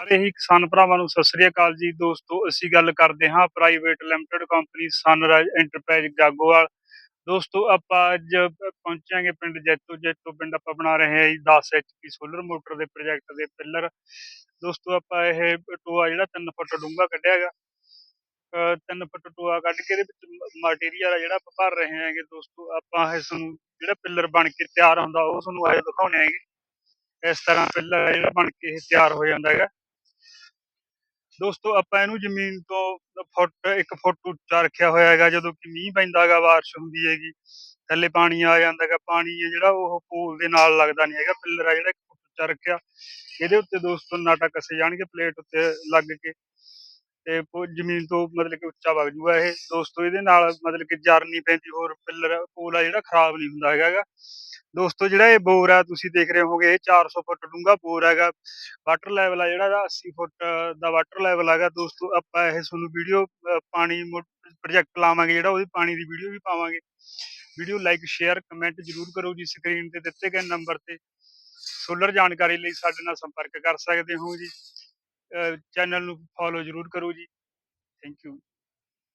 ਸਾਰੇ ਹੀ ਕਿਸਾਨ ਭਰਾਵਾਂ ਨੂੰ ਸਤਿ ਸ੍ਰੀ ਅਕਾਲ ਜੀ। ਦੋਸਤੋ, ਅਸੀਂ ਗੱਲ ਕਰਦੇ ਹਾਂ private limited company sunrise enterprise Jagowal ਦੋਸਤੋ, ਆਪਾਂ ਅੱਜ ਪਹੁੰਚਾਂਗੇ ਪਿੰਡ ਜੈਤੋ। ਜੈਤੋ ਪਿੰਡ ਆਪਾਂ ਬਣਾ ਰਹੇ ਹਾਂ ਜੀ 10 ਐਚਪੀ ਸੋਲਰ ਮੋਟਰ ਦੇ ਪ੍ਰੋਜੈਕਟ ਦੇ ਪਿੱਲਰ ਦੋਸਤੋ, ਆਪਾਂ ਇਹ ਟੋਆ ਜਿਹੜਾ 3 ਫੁੱਟ ਡੂੰਘਾ ਕੱਢਿਆ ਹੈਗਾ। ਤਿੰਨ ਫੁੱਟ ਟੋਆ ਕੱਢ ਕੇ ਇਹਦੇ ਵਿੱਚ ਮਟੀਰੀਅਲ ਆ ਜਿਹੜਾ ਆਪਾਂ ਭਰ ਰਹੇ ਹੈਗੇ। ਦੋਸਤੋ, ਆਪਾਂ ਇਸ ਨੂੰ ਜਿਹੜਾ ਪਿੱਲਰ ਬਣ ਕੇ ਤਿਆਰ ਹੁੰਦਾ, ਉਹ ਤੁਹਾਨੂੰ ਅੱਜ ਦਿਖਾਉਣੇ ਹੈਗੇ। ਇਸ ਤਰ੍ਹਾਂ ਪਿੱਲਰ ਜਿਹੜਾ ਬਣ ਕੇ ਇਹ ਤਿਆਰ ਹੋ ਜਾਂਦਾ ਹੈਗਾ। ਦੋਸਤੋ, ਆਪਾਂ ਇਹਨੂੰ ਜ਼ਮੀਨ ਤੋਂ ਫੁੱਟ, ਇੱਕ ਫੁੱਟ ਉੱਚਾ ਰੱਖਿਆ ਹੋਇਆ ਹੈਗਾ, ਜਦੋਂ ਕਿ ਮੀਂਹ ਪੈਂਦਾ ਹੈਗਾ, ਬਾਰਿਸ਼ ਹੁੰਦੀ ਹੈਗੀ, ਥੱਲੇ ਪਾਣੀ ਆ ਜਾਂਦਾ ਹੈਗਾ, ਪਾਣੀ ਹੈ ਜਿਹੜਾ, ਉਹ ਪੂਲ ਦੇ ਨਾਲ ਲੱਗਦਾ ਨਹੀਂ ਹੈਗਾ, ਪਿੱਲਰ ਆ ਜਿਹੜਾ, ਇੱਕ ਫੁੱਟ ਉੱਚਾ ਰੱਖਿਆ। ਇਹਦੇ ਉੱਤੇ ਦੋਸਤੋ, ਨਾਟਾ ਕੱਸੇ ਜਾਣਗੇ ਪਲੇਟ ਉੱਤੇ ਲੱਗ ਕੇ, ਤੇ ਜ਼ਮੀਨ ਤੋਂ ਮਤਲਬ ਕਿ ਉੱਚਾ ਵਗ ਜੂਗਾ ਇਹ। ਦੋਸਤੋ, ਇਹਦੇ ਨਾਲ ਮਤਲਬ ਕਿ ਜਰ ਨਹੀਂ ਪੈਂਦੀ, ਹੋਰ ਪਿੱਲਰ, ਪੂਲ ਆ ਜਿਹੜਾ, ਖਰਾਬ ਨਹੀਂ ਹੁੰਦਾ ਹੈਗਾ। ਦੋਸਤੋ, ਜਿਹੜਾ ਇਹ ਬੋਰ ਆ, ਤੁਸੀਂ ਦੇਖ ਰਹੇ ਹੋਗੇ ਇਹ 400 ਫੁੱਟ ਡੂੰਘਾ ਬੋਰ ਹੈਗਾ। ਵਾਟਰ ਲੈਵਲ ਆ ਜਿਹੜਾ ਇਹਦਾ 80 ਫੁੱਟ ਦਾ ਵਾਟਰ ਲੈਵਲ ਹੈਗਾ। ਦੋਸਤੋ, ਆਪਾਂ ਇਹ ਤੁਹਾਨੂੰ ਵੀਡੀਓ ਪਾਣੀ ਪ੍ਰੋਜੈਕਟ ਲਾਵਾਂਗੇ ਜਿਹੜਾ, ਉਹਦੀ ਪਾਣੀ ਦੀ ਵੀਡੀਓ ਵੀ ਪਾਵਾਂਗੇ। ਵੀਡੀਓ ਲਾਈਕ ਸ਼ੇਅਰ ਕਮੈਂਟ ਜਰੂਰ ਕਰੋ ਜੀ ਸਕਰੀਨ ਤੇ, ਦਿੱਤੇ ਗਏ ਨੰਬਰ ਤੇ। ਸੋਲਰ ਜਾਣਕਾਰੀ ਲਈ ਸਾਡੇ ਨਾਲ ਸੰਪਰਕ ਕਰ ਸਕਦੇ ਹੋ ਜੀ। ਚੈਨਲ ਨੂੰ ਫੋਲੋ ਜਰੂਰ ਕਰੋ ਜੀ। Thank you